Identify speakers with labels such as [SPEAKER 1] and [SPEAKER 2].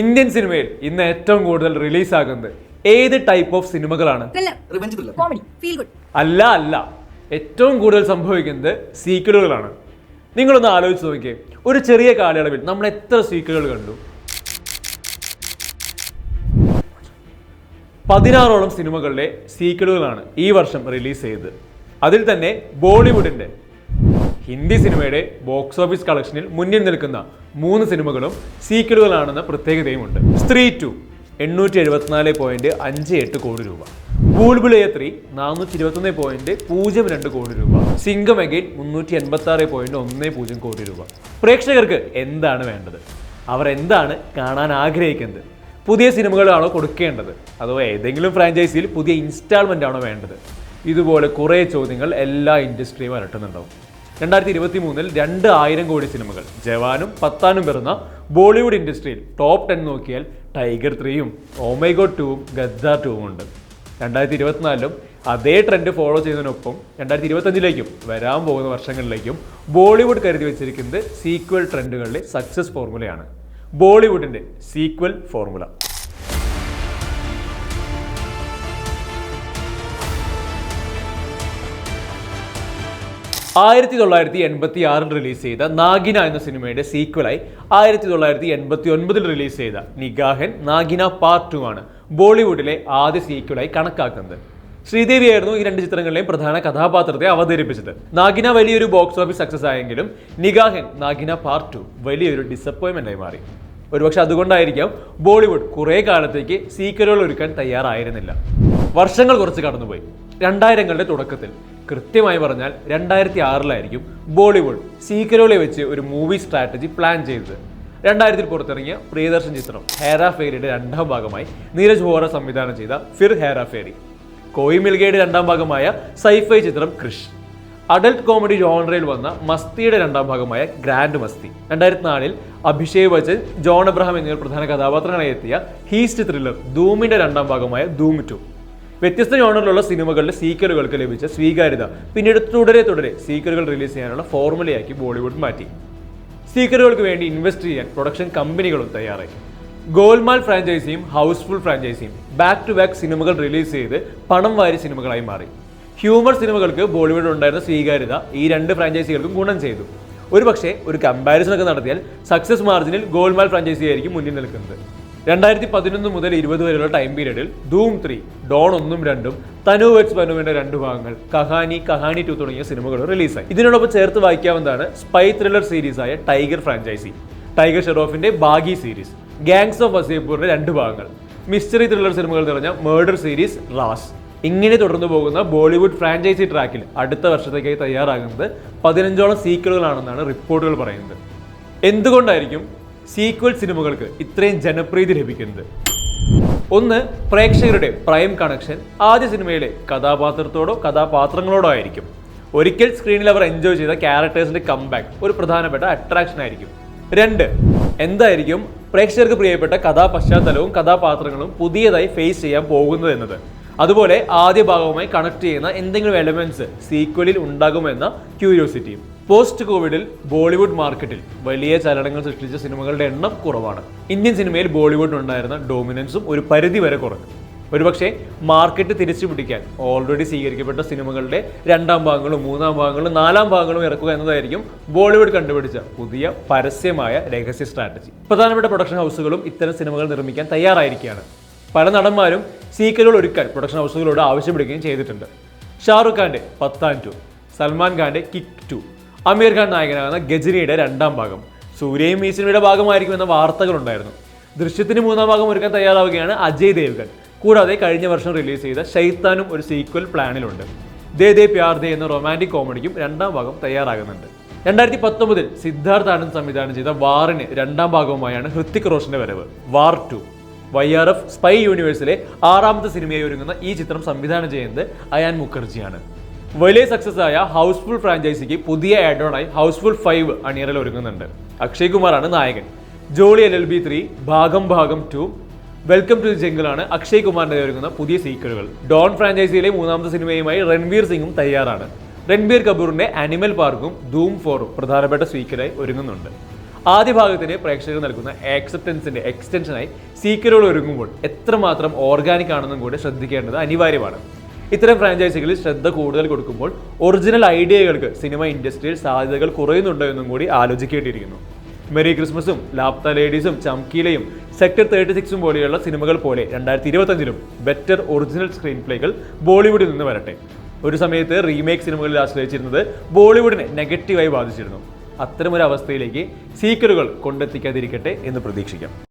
[SPEAKER 1] Indian സിനിമയിൽ ഇന്ന് ഏറ്റവും കൂടുതൽ റിലീസ് ആകുന്നത് ഏത് ടൈപ്പ് ഓഫ് സിനിമകളാണ്?
[SPEAKER 2] ത്രില്ലർ കോമഡി ഫീൽ ഗുഡ്
[SPEAKER 1] അല്ല അല്ല. ഏറ്റവും കൂടുതൽ സംഭവിക്കുന്നത് സീക്വലുകളാണ് നിങ്ങളൊന്ന് ആലോചിച്ച് നോക്കിയേ. ഒരു ചെറിയ കാലയളവിൽ നമ്മൾ എത്ര സീക്വലുകൾ കണ്ടു? പതിനാറോളം സിനിമകളിലെ സീക്വലുകളാണ് ഈ വർഷം റിലീസ് ചെയ്തത്. അതിൽ തന്നെ ബോളിവുഡിന്റെ ഹിന്ദി സിനിമയുടെ ബോക്സ് ഓഫീസ് കളക്ഷനിൽ മുന്നിൽ നിൽക്കുന്ന മൂന്ന് സിനിമകളും സീക്വലുകളാണെന്ന പ്രത്യേകതയുമുണ്ട്. സ്ത്രീ ടു എണ്ണൂറ്റി എഴുപത്തിനാല് പോയിന്റ് അഞ്ച് എട്ട് കോടി രൂപ. ബൂൾബുളയ ത്രീ നാനൂറ്റി ഇരുപത്തൊന്ന് പോയിന്റ് പൂജ്യം രണ്ട് കോടി രൂപ. സിംഗം അഗൈൻ മുന്നൂറ്റി എൺപത്തി ആറ് പോയിന്റ് ഒന്ന് പൂജ്യം കോടി രൂപ. പ്രേക്ഷകർക്ക് എന്താണ് വേണ്ടത്? അവർ എന്താണ് കാണാൻ ആഗ്രഹിക്കുന്നത്? പുതിയ സിനിമകളാണോ കൊടുക്കേണ്ടത്? അതോ ഏതെങ്കിലും ഫ്രാഞ്ചൈസിയിൽ പുതിയ ഇൻസ്റ്റാൾമെന്റ് ആണോ വേണ്ടത്? ഇതുപോലെ കുറേ ചോദ്യങ്ങൾ എല്ലാ ഇൻഡസ്ട്രിയും അലട്ടുന്നുണ്ടാവും. രണ്ടായിരത്തി ഇരുപത്തി മൂന്നിൽ രണ്ട് ആയിരം കോടി സിനിമകൾ. ജവാനും പത്താനും വരുന്ന ബോളിവുഡ് ഇൻഡസ്ട്രിയിൽ ടോപ്പ് ടെൻ നോക്കിയാൽ ടൈഗർ ത്രീയും ഓമൈഗോ ടൂവും ഗദ്ദാർ ടൂവും ഉണ്ട്. രണ്ടായിരത്തി ഇരുപത്തിനാലിലും അതേ ട്രെൻഡ് ഫോളോ ചെയ്യുന്നതിനൊപ്പം രണ്ടായിരത്തി ഇരുപത്തഞ്ചിലേക്കും വരാൻ പോകുന്ന വർഷങ്ങളിലേക്കും ബോളിവുഡ് കരുതി വെച്ചിരിക്കുന്നത് സീക്വൽ ട്രെൻഡുകളിലെ സക്സസ് ഫോർമുലയാണ് ബോളിവുഡിന്റെ സീക്വൽ ഫോർമുല ആയിരത്തി തൊള്ളായിരത്തി എൺപത്തി ആറിൽ റിലീസ് ചെയ്ത നാഗിന എന്ന സിനിമയുടെ സീക്വലായി ആയിരത്തി തൊള്ളായിരത്തി എൺപത്തി ഒൻപതിൽ റിലീസ് ചെയ്ത നിഗാഹൻ നാഗിന പാർട്ട് ടു ആണ് ബോളിവുഡിലെ ആദ്യ സീക്വലായി കണക്കാക്കുന്നത്. ശ്രീദേവിയായിരുന്നു ഈ രണ്ട് ചിത്രങ്ങളിലെയും പ്രധാന കഥാപാത്രത്തെ അവതരിപ്പിച്ചത്. നാഗിന വലിയൊരു ബോക്സ് ഓഫീസ് സക്സസ് ആയെങ്കിലും നിഗാഹൻ നാഗിന പാർട്ട് ടു വലിയൊരു ഡിസപ്പോയിൻമെന്റ് ആയി മാറി. ഒരുപക്ഷെ അതുകൊണ്ടായിരിക്കാം ബോളിവുഡ് കുറേ കാലത്തേക്ക് സീക്വലുകൾ ഒരുക്കാൻ തയ്യാറായിരുന്നില്ല. വർഷങ്ങൾ കുറച്ച് കടന്നുപോയി. രണ്ടായിരങ്ങളുടെ തുടക്കത്തിൽ. കൃത്യമായി പറഞ്ഞാൽ രണ്ടായിരത്തി ആറിലായിരിക്കും ബോളിവുഡ് സീക്വലുകളെ വെച്ച് ഒരു മൂവി സ്ട്രാറ്റജി പ്ലാൻ ചെയ്തത്. രണ്ടായിരത്തിൽ പുറത്തിറങ്ങിയ പ്രിയദർശൻ ചിത്രം ഹേറ ഫേരിയുടെ രണ്ടാം ഭാഗമായി നീരജ് വോറ സംവിധാനം ചെയ്ത ഫിർ ഹേറ ഫേരി കോയി മിൽഗയുടെ രണ്ടാം ഭാഗമായ സൈഫൈ ചിത്രം ക്രിഷ്. അഡൽട്ട് കോമഡി ജോണറയിൽ വന്ന മസ്തിയുടെ രണ്ടാം ഭാഗമായ ഗ്രാൻഡ് മസ്തി. രണ്ടായിരത്തി നാലിൽ അഭിഷേക് ബച്ചൻ ജോൺ അബ്രഹാം എന്നിവർ പ്രധാന കഥാപാത്രങ്ങളായി എത്തിയ ഹീസ്റ്റ് ത്രില്ലർ ധൂമിന്റെ രണ്ടാം ഭാഗമായ ധൂം ടു. വ്യത്യസ്ത ജോണറിലുള്ള സിനിമകളുടെ സീക്വലുകൾക്ക് ലഭിച്ച സ്വീകാര്യത. പിന്നീട് തുടരെ തുടരെ സീക്വലുകൾ റിലീസ് ചെയ്യാനുള്ള ഫോർമുലയാക്കി ബോളിവുഡ് മാറ്റി. സീക്വലുകൾക്ക് വേണ്ടി ഇൻവെസ്റ്റ് ചെയ്യാൻ പ്രൊഡക്ഷൻ കമ്പനികളും തയ്യാറായി. ഗോൾമാൽ ഫ്രാഞ്ചൈസിയും ഹൗസ്ഫുൾ ഫ്രാഞ്ചൈസിയും ബാക്ക് ടു ബാക്ക് സിനിമകൾ റിലീസ് ചെയ്ത് പണം വാരി സിനിമകളായി മാറി. ഹ്യൂമർ സിനിമകൾക്ക് ബോളിവുഡ് ഉണ്ടായിരുന്ന സ്വീകാര്യത ഈ രണ്ട് ഫ്രാഞ്ചൈസികൾക്കും ഗുണം ചെയ്തു. ഒരുപക്ഷെ ഒരു കമ്പാരിസൺ ഒക്കെ നടത്തിയാൽ സക്സസ് മാർജിനിൽ ഗോൾമാൽ ഫ്രാഞ്ചൈസി ആയിരിക്കും മുന്നിൽ നിൽക്കുന്നത്. രണ്ടായിരത്തി പതിനൊന്ന് മുതൽ ഇരുപത് വരെയുള്ള ടൈം പീരീഡിൽ ധൂം ത്രീ ഡോൺ ഒന്നും രണ്ടും തനു വെറ്റ്സ് ബനുവിന്റെ രണ്ട് ഭാഗങ്ങൾ കഹാനി കഹാനി ടു തുടങ്ങിയ സിനിമകൾ റിലീസായി ഇതിനോടൊപ്പം ചേർത്ത് വായിക്കാവുന്നതാണ് സ്പൈ ത്രില്ലർ സീരീസായ ടൈഗർ ഫ്രാഞ്ചൈസി ടൈഗർ ഷെറോഫിന്റെ ബാഗി സീരീസ് ഗാങ്സ് ഓഫ് വസീപൂറിന്റെ രണ്ട് ഭാഗങ്ങൾ മിസ്റ്ററി ത്രില്ലർ സിനിമകൾ നിറഞ്ഞ മേർഡർ സീരീസ് റാസ് ഇങ്ങനെ തുടർന്നു പോകുന്ന ബോളിവുഡ് ഫ്രാഞ്ചൈസി ട്രാക്കിൽ അടുത്ത വർഷത്തേക്കായി തയ്യാറാകുന്നത് പതിനഞ്ചോളം സീക്വലുകളാണെന്നാണ് റിപ്പോർട്ടുകൾ പറയുന്നത്. എന്തുകൊണ്ടായിരിക്കും സീക്വൽ സിനിമകൾക്ക് ഇത്രയും ജനപ്രീതി ലഭിക്കുന്നത്. ഒന്ന് പ്രേക്ഷകരുടെ പ്രൈം കണക്ഷൻ ആദ്യ സിനിമയിലെ കഥാപാത്രത്തോടോ കഥാപാത്രങ്ങളോടോ ആയിരിക്കും. ഒരിക്കൽ സ്ക്രീനിൽ അവർ എൻജോയ് ചെയ്ത ക്യാരക്ടേഴ്സിന്റെ കംബാക്ക് ഒരു പ്രധാനപ്പെട്ട അട്രാക്ഷൻ ആയിരിക്കും. രണ്ട് എന്തായിരിക്കും പ്രേക്ഷകർക്ക് പ്രിയപ്പെട്ട കഥാപശ്ചാത്തലവും കഥാപാത്രങ്ങളും പുതിയതായി ഫേസ് ചെയ്യാൻ പോകുന്നത് എന്നത്. അതുപോലെ ആദ്യ ഭാഗവുമായി കണക്ട് ചെയ്യുന്ന എന്തെങ്കിലും എലമെന്റ്സ് സീക്വലിൽ ഉണ്ടാകുമെന്ന ക്യൂരിയോസിറ്റിയും പോസ്റ്റ് കോവിഡിൽ ബോളിവുഡ് മാർക്കറ്റിൽ വലിയ ചലനങ്ങൾ സൃഷ്ടിച്ച സിനിമകളുടെ എണ്ണം കുറവാണ്. ഇന്ത്യൻ സിനിമയിൽ ബോളിവുഡ് ഉണ്ടായിരുന്ന ഡോമിനൻസും ഒരു പരിധി വരെ കുറഞ്ഞു. ഒരുപക്ഷെ മാർക്കറ്റ് തിരിച്ചു പിടിക്കാൻ ഓൾറെഡി സ്വീകരിക്കപ്പെട്ട സിനിമകളുടെ രണ്ടാം ഭാഗങ്ങളും മൂന്നാം ഭാഗങ്ങളും നാലാം ഭാഗങ്ങളും ഇറക്കുക എന്നതായിരിക്കും ബോളിവുഡ് കണ്ടുപിടിച്ച പുതിയ പരസ്യമായ രഹസ്യ സ്ട്രാറ്റജി പ്രധാനപ്പെട്ട പ്രൊഡക്ഷൻ ഹൗസുകളും ഇത്തരം സിനിമകൾ നിർമ്മിക്കാൻ തയ്യാറായിരിക്കുകയാണ്. പല നടന്മാരും സീക്വലുകൾ ഒരുക്കാൻ പ്രൊഡക്ഷൻ ഹൗസുകളോട് ആവശ്യപ്പെടുകയും ചെയ്തിട്ടുണ്ട്. ഷാറുഖ് ഖാന്റെ പത്താൻ ടു സൽമാൻ ഖാന്റെ കിക്ക് ടു അമീർ ഖാൻ നായകനാകുന്ന ഗജനിയുടെ രണ്ടാം ഭാഗം. സൂര്യയും ഈ സിനിമയുടെ ഭാഗമായിരിക്കുമെന്ന വാർത്തകളുണ്ടായിരുന്നു. ദൃശ്യത്തിന് മൂന്നാം ഭാഗം ഒരുക്കാൻ തയ്യാറാവുകയാണ് അജയ് ദേവ്ഗൻ. കൂടാതെ കഴിഞ്ഞ വർഷം റിലീസ് ചെയ്ത ശൈത്താനും ഒരു സീക്വൽ പ്ലാനിലുണ്ട്. ദേ ദേ പ്യാർ ദേ എന്ന റൊമാന്റിക് കോമഡിക്കും രണ്ടാം ഭാഗം തയ്യാറാകുന്നുണ്ട്. രണ്ടായിരത്തി പത്തൊമ്പതിൽ സിദ്ധാർത്ഥ് ആനന്ദ് സംവിധാനം ചെയ്ത വാറിന് രണ്ടാം ഭാഗവുമായാണ് ഹൃത്തിക് റോഷന്റെ വരവ്. War two. Y R F spy യൂണിവേഴ്സിലെ ആറാമത്തെ സിനിമയായി ഒരുങ്ങുന്ന ഈ ചിത്രം സംവിധാനം ചെയ്യുന്നത് അയാൻ മുഖർജിയാണ്. വലിയ സക്സസ് ആയ ഹൗസ്ഫുൾ ഫ്രാഞ്ചൈസിക്ക് പുതിയ ആഡോണായി ഹൗസ്ഫുൾ ഫൈവ് അണിയറൽ ഒരുങ്ങുന്നുണ്ട്. അക്ഷയ് കുമാറാണ് നായകൻ. Jolly L L B three ഭാഗം ഭാഗം ടു വെൽക്കം ടു ജംഗിൾ ആണ് അക്ഷയ് കുമാറിന്റെ ഒരുങ്ങുന്ന പുതിയ സീക്വലുകൾ ഡോൺ ഫ്രാഞ്ചൈസിയിലെ മൂന്നാമത്തെ സിനിമയുമായി രൺവീർ സിംഗും തയ്യാറാണ്. രൺബീർ കപൂറിന്റെ അനിമൽ പാർക്കും ധൂം ഫോറും പ്രധാനപ്പെട്ട സീക്വലായി ഒരുങ്ങുന്നുണ്ട്. ആദ്യ ഭാഗത്തിന് പ്രേക്ഷകർ നൽകുന്ന ആക്സെപ്റ്റൻസിന്റെ എക്സ്റ്റൻഷനായി സീക്വലുകൾ ഒരുങ്ങുമ്പോൾ എത്രമാത്രം ഓർഗാനിക് ആണെന്നും കൂടി ശ്രദ്ധിക്കേണ്ടത് അനിവാര്യമാണ്. ഇത്തരം ഫ്രാഞ്ചൈസികളിൽ ശ്രദ്ധ കൂടുതൽ കൊടുക്കുമ്പോൾ ഒറിജിനൽ ഐഡിയകൾക്ക് സിനിമ ഇൻഡസ്ട്രിയിൽ സാധ്യതകൾ കുറയുന്നുണ്ടോ എന്നും കൂടി ആലോചിക്കേണ്ടിയിരിക്കുന്നു. മെറി ക്രിസ്മസും ലാപ്ത ലേഡീസും ചംകീലയും സെക്ടർ തേർട്ടി സിക്സും പോലെയുള്ള സിനിമകൾ പോലെ രണ്ടായിരത്തി ഇരുപത്തഞ്ചിലും ബെറ്റർ ഒറിജിനൽ സ്ക്രീൻ പ്ലേകൾ ബോളിവുഡിൽ നിന്ന് വരട്ടെ. ഒരു സമയത്ത് റീമേക്ക് സിനിമകളിൽ ആശ്രയിച്ചിരുന്നത് ബോളിവുഡിനെ നെഗറ്റീവായി ബാധിച്ചിരുന്നു. അത്തരമൊരു അവസ്ഥയിലേക്ക് സീക്കറുകൾ കൊണ്ടെത്തിക്കാതിരിക്കട്ടെ എന്ന് പ്രതീക്ഷിക്കാം.